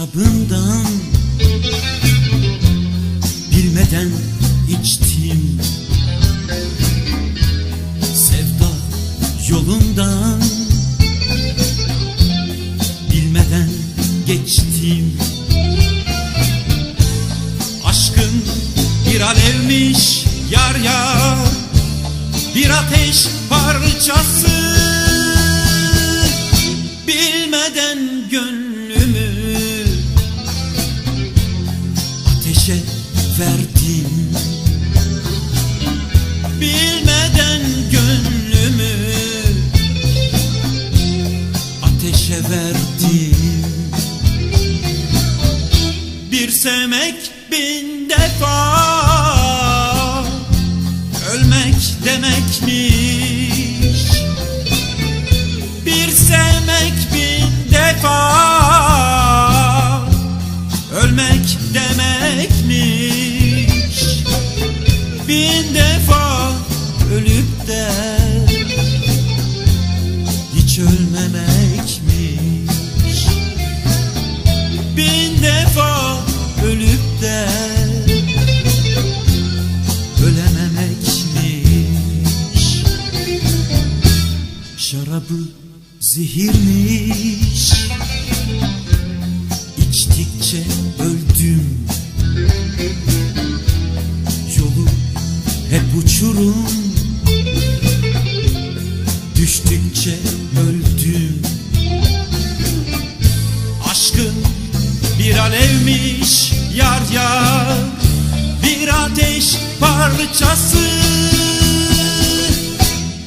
şarabından Bilmeden içtim. Sevda yolundan. Bilmeden geçtim. Aşkın bir alevmiş yar yar. Bir ateş parçası. Sevmek bin defa. Ölmek demekmiş Şarabı zehirmiş. İçtikçe öldüm. Yolu hep uçurum. Düştükçe öldüm. Aşkın bir alevmiş yar yar. Bir ateş parçası.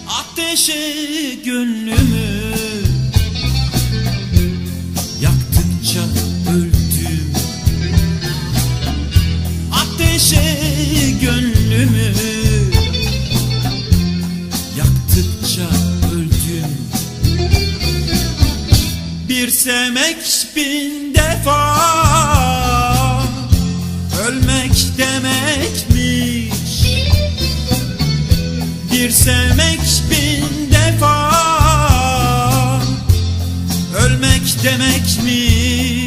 Ateşe gönlümü Yaktıkça öldüm Ateşe gönlümü Yaktıkça öldüm Bir sevmek bin defa Ölmek demekmiş. Bir sevmek bin Ölmek demekmiş